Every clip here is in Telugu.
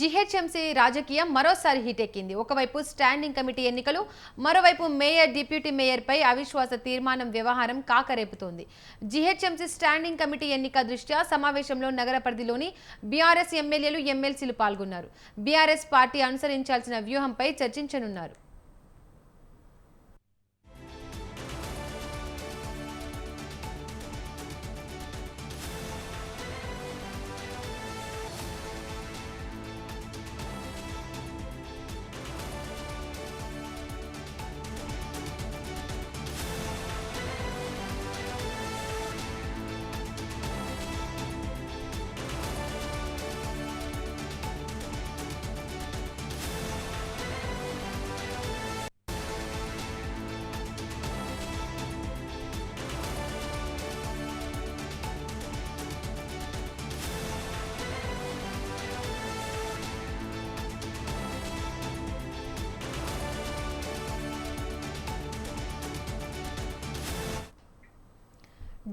జీహెచ్ఎంసీ రాజకీయం మరోసారి హీటెక్కింది ఒకవైపు స్టాండింగ్ కమిటీ ఎన్నికలు మరోవైపు మేయర్ డిప్యూటీ మేయర్పై అవిశ్వాస తీర్మానం వ్యవహారం కాకరేపుతోంది. జీహెచ్ఎంసీ స్టాండింగ్ కమిటీ ఎన్నిక దృష్ట్యా సమావేశంలో నగర పరిధిలోని బీఆర్ఎస్ ఎమ్మెల్యేలు ఎమ్మెల్సీలు పాల్గొన్నారు. బీఆర్ఎస్ పార్టీ అనుసరించాల్సిన వ్యూహంపై చర్చించనున్నారు.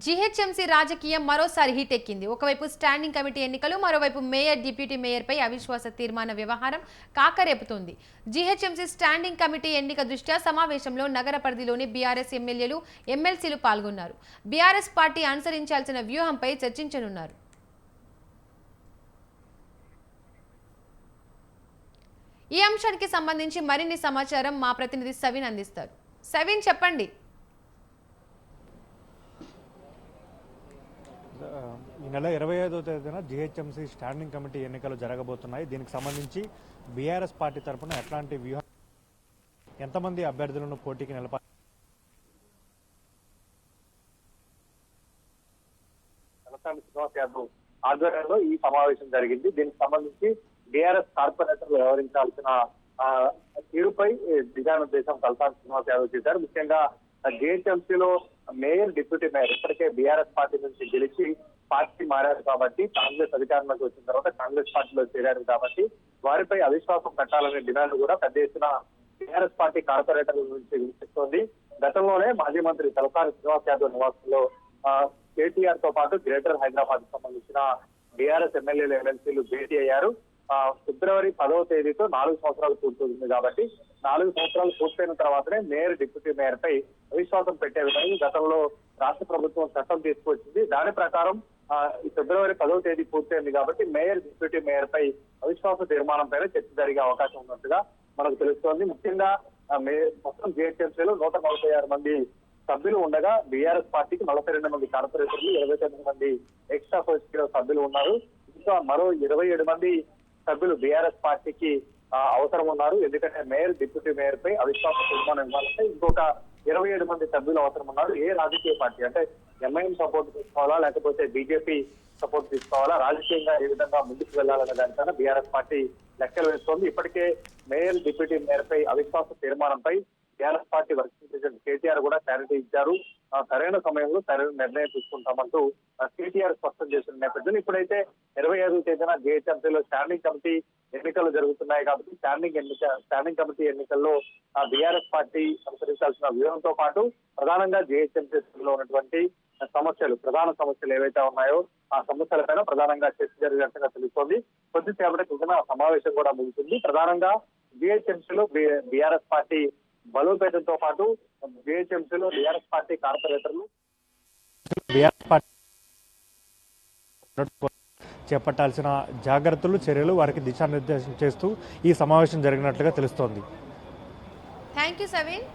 జీహెచ్ఎంసీ రాజకీయం మరోసారి హీటెక్కింది ఒకవైపు స్టాండింగ్ కమిటీ ఎన్నికలు మరోవైపు మేయర్ డిప్యూటీ మేయర్పై అవిశ్వాస తీర్మాన వ్యవహారం కాకరేపుతోంది. జీహెచ్ఎంసీ స్టాండింగ్ కమిటీ ఎన్నిక దృష్ట్యా సమావేశంలో నగర పరిధిలోని బీఆర్ఎస్ ఎమ్మెల్యేలు ఎమ్మెల్సీలు పాల్గొన్నారు. బీఆర్ఎస్ పార్టీ అనుసరించాల్సిన వ్యూహంపై చర్చించనున్నారు. ఈ అంశానికి సంబంధించి మరిన్ని సమాచారం మా ప్రతినిధి సవిన్ అందిస్తారు. సవిన్ చెప్పండి ఈ నెల ఇరవై ఐదో తేదీన జిహెచ్ఎంసీ స్టాండింగ్ కమిటీ ఎన్నికలు జరగబోతున్నాయి. దీనికి సంబంధించి బీఆర్ఎస్ పార్టీ తరఫున ఎట్లాంటి వ్యూహం ఎంతమంది అభ్యర్థులను పోటీకి నిలపాలి ఆధ్వర్యంలో ఈ సమావేశం జరిగింది. దీనికి సంబంధించి బీఆర్ఎస్ కార్పొరేటర్లు వ్యవహరించాల్సిన తీరుపై దిశానిర్దేశం తలసాని శ్రీనివాస్ యాదవ్ చేశారు. ముఖ్యంగా జిహెచ్ఎంసీలో మేయర్ డిప్యూటీ మేయర్ ఇప్పటికే బీఆర్ఎస్ పార్టీ నుంచి గెలిచి పార్టీ మారారు కాబట్టి కాంగ్రెస్ అధికారంలోకి వచ్చిన తర్వాత కాంగ్రెస్ పార్టీలో చేరారు కాబట్టి వారిపై అవిశ్వాసం పెట్టాలనే డిమాండ్ కూడా పెద్ద ఎత్తున టీఆర్ఎస్ పార్టీ కార్పొరేటర్ల నుంచి వినిపిస్తోంది. గతంలోనే మాజీ మంత్రి తలసాని శ్రీనివాస్ యాదవ్ నివాసంలో కేటీఆర్తో పాటు గ్రేటర్ హైదరాబాద్కు సంబంధించిన బీఆర్ఎస్ ఎమ్మెల్యేలు ఎమ్మెల్సీలు భేటీ అయ్యారు. ఆ, ఫిబ్రవరి పదవ తేదీతో నాలుగు సంవత్సరాలు పూర్తవుతుంది కాబట్టి నాలుగు సంవత్సరాలు పూర్తయిన తర్వాతనే మేయర్ డిప్యూటీ మేయర్ పై అవిశ్వాసం పెట్టే విధంగా గతంలో రాష్ట్ర ప్రభుత్వం చట్టం తీసుకొచ్చింది. దాని ప్రకారం ఫిబ్రవరి పదవ తేదీ పూర్తయింది కాబట్టి మేయర్ డిప్యూటీ మేయర్ పై అవిశ్వాస తీర్మానం పైన చర్చ జరిగే అవకాశం ఉన్నట్టుగా మనకు తెలుస్తోంది. ముఖ్యంగా మే- మొత్తం జిహెచ్ఎంసీలో నూట నలభై ఆరు మంది సభ్యులు ఉండగా బీఆర్ఎస్ పార్టీకి నలభై రెండు మంది కార్పొరేటర్లు ఇరవై తొమ్మిది మంది ఎక్స్ట్రా ఫోర్స్ సభ్యులు ఉన్నారు. ఇంకా మరో ఇరవై ఏడు మంది సభ్యులు బీఆర్ఎస్ పార్టీకి అవసరం ఉన్నారు. ఎందుకంటే మేయర్ డిప్యూటీ మేయర్ పై అవిశ్వాస తీర్మానం ఇవ్వాలంటే ఇంకొక ఇరవై ఏడు మంది సభ్యులు అవసరం ఉన్నారు. ఏ రాజకీయ పార్టీ? అంటే ఎంఐఎం సపోర్ట్ తీసుకోవాలా? లేకపోతే బీజేపీ సపోర్ట్ తీసుకోవాలా? రాజకీయంగా ఏ విధంగా ముందుకు వెళ్ళాలనే దానిపైన బీఆర్ఎస్ పార్టీ లెక్కలు వేస్తోంది. ఇప్పటికే మేయర్ డిప్యూటీ మేయర్పై అవిశ్వాస తీర్మానంపై TRS party working president KTR కూడా క్లారిటీ ఇచ్చారు. సరైన సమయంలో సరైన నిర్ణయం తీసుకుంటామంటూ కేటీఆర్ స్పష్టం చేసిన నేపథ్యం ఇప్పుడైతే ఇరవై ఐదు తేదీన జేహెచ్ఎంసీలో స్టాండింగ్ కమిటీ ఎన్నికలు జరుగుతున్నాయి కాబట్టి స్టాండింగ్ ఎన్నిక స్టాండింగ్ కమిటీ ఎన్నికల్లో బీఆర్ఎస్ పార్టీ అనుసరించాల్సిన వ్యూహంతో పాటు ప్రధానంగా జేహెచ్ఎంసీలో ఉన్నటువంటి సమస్యలు ప్రధాన సమస్యలు ఏవైతే ఉన్నాయో ఆ సమస్యలపైన ప్రధానంగా చర్చ జరిగినట్టుగా తెలుస్తోంది. కొద్దిసేపటి క్రితం ఆ సమావేశం కూడా ముగిసింది ప్రధానంగా జిహెచ్ఎంసీలో బీఆర్ఎస్ పార్టీ బలోపేతంతో పాటు జిహెచ్ఎంసీలో బీఆర్ఎస్ పార్టీ కార్పొరేటర్లు బీఆర్ఎస్ పార్టీ చేపట్టాల్సిన జాగ్రత్తలు చర్యలు వారికి దిశానిర్దేశం చేస్తూ ఈ సమావేశం జరిగినట్లుగా తెలుస్తోంది. Thank you సవిన్